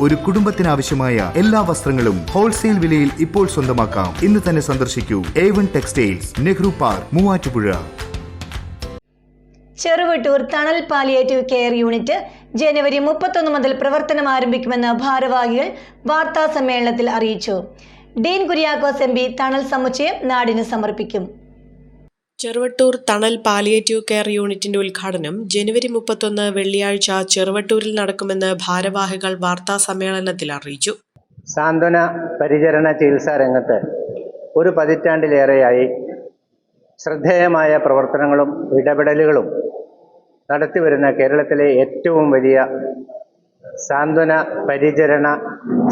ഒരു കുടുംബത്തിനാവശ്യമായ എല്ലാ വസ്ത്രങ്ങളും ഹോൾസെയിൽ വിലയിൽ ഇപ്പോൾ സ്വന്തമാക്കാം. ഇന്ന് തന്നെ സന്ദർശിക്കൂ. A one textiles Nehru park Muvattupuzha. Cheruvattoor Thanal palliative care unit ജനുവരി മുപ്പത്തൊന്ന് മുതൽ പ്രവർത്തനം ആരംഭിക്കുമെന്ന് ഭാരവാഹികൾ വാർത്താ സമ്മേളനത്തിൽ അറിയിച്ചു. ഡീൻ കുര്യാക്കോസ് എം തണൽ സമുച്ചയം നാടിന് സമർപ്പിക്കും. ചെറുവട്ടൂർ തണൽ പാലിയേറ്റീവ് കെയർ യൂണിറ്റിന്റെ ഉദ്ഘാടനം ജനുവരി മുപ്പത്തൊന്ന് വെള്ളിയാഴ്ച ചെറുവട്ടൂരിൽ നടക്കുമെന്ന് ഭാരവാഹികൾ വാർത്താ സമ്മേളനത്തിൽ അറിയിച്ചു. സാന്ത്വന പരിചരണ ചികിത്സാ രംഗത്ത് ഒരു പതിറ്റാണ്ടിലേറെയായി ശ്രദ്ധേയമായ പ്രവർത്തനങ്ങളും ഇടപെടലുകളും നടത്തിവരുന്ന കേരളത്തിലെ ഏറ്റവും വലിയ സാന്ത്വന പരിചരണ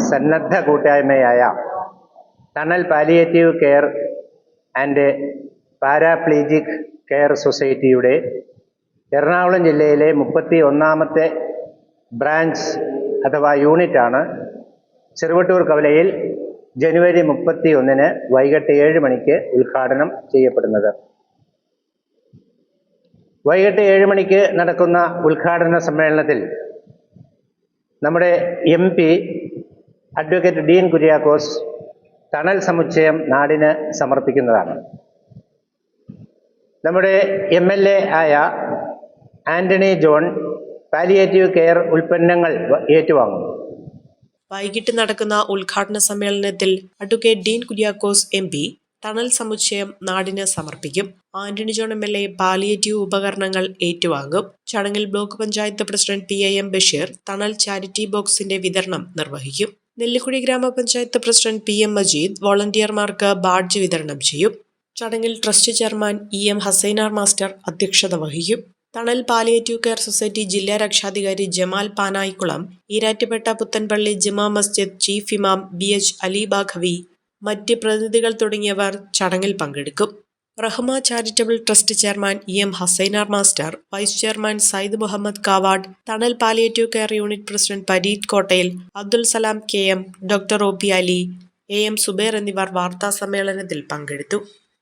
സന്നദ്ധ കൂട്ടായ്മയായ Thanal palliative care and paraplegic care സൊസൈറ്റിയുടെ എറണാകുളം ജില്ലയിലെ മുപ്പത്തി ഒന്നാമത്തെ ബ്രാഞ്ച് അഥവാ യൂണിറ്റാണ്. ചെറുവട്ടൂർ കവലയിൽ ജനുവരി മുപ്പത്തി ഒന്നിന് വൈകിട്ട് ഏഴ് മണിക്ക് ഉദ്ഘാടനം ചെയ്യപ്പെടുന്നത്. വൈകിട്ട് ഏഴ് മണിക്ക് നടക്കുന്ന ഉദ്ഘാടന സമ്മേളനത്തിൽ നമ്മുടെ M P advocate Dean Kuriakose Thanal സമുച്ചയം നാടിന് സമർപ്പിക്കുന്നതാണ്. നമ്മുടെ എം എൽ എ ആയ ആന്റണി ജോൺ പാലിയേറ്റീവ് കെയർ ഉൽപ്പന്നങ്ങൾ ഏറ്റുവാങ്ങും വൈകിട്ട് നടക്കുന്ന ഉദ്ഘാടന സമ്മേളനത്തിൽ advocate Dean Kuriakose M P Thanal സമുച്ചയം നാടിന് സമർപ്പിക്കും. Antony John M L A palliative ഉപകരണങ്ങൾ ഏറ്റുവാങ്ങും. ചടങ്ങിൽ block panchayat president P I M Basheer Thanal charity ബോക്സിന്റെ വിതരണം നിർവഹിക്കും. നെല്ലിക്കുഴി ഗ്രാമപഞ്ചായത്ത് പ്രസിഡന്റ് പി എം മജീദ് വോളണ്ടിയർമാർക്ക് ബാഡ്ജ് വിതരണം ചെയ്യും. ചടങ്ങിൽ trust chairman E M Hassainar master അധ്യക്ഷത വഹിക്കും. തണൽ പാലിയേറ്റീവ് കെയർ സൊസൈറ്റി ജില്ലാ രക്ഷാധികാരി ജമാൽ പാനായിക്കുളം ഈരാറ്റുപേട്ട പുത്തൻപള്ളി ജമാ മസ്ജിദ് ചീഫ് ഇമാം ബി എച്ച് അലി ബാഖവി മറ്റ് പ്രതിനിധികൾ തുടങ്ങിയവർ ചടങ്ങിൽ പങ്കെടുക്കും. Rahma charitable trust chairman E M Hassainar master vice chairman Sayyid Muhammad Kavad Thanal palliative care unit president Pareed Kottayil Abdul Salam K M doctor O P Ali A M Subair എന്നിവർ വാർത്താ സമ്മേളനത്തിൽ പങ്കെടുത്തു.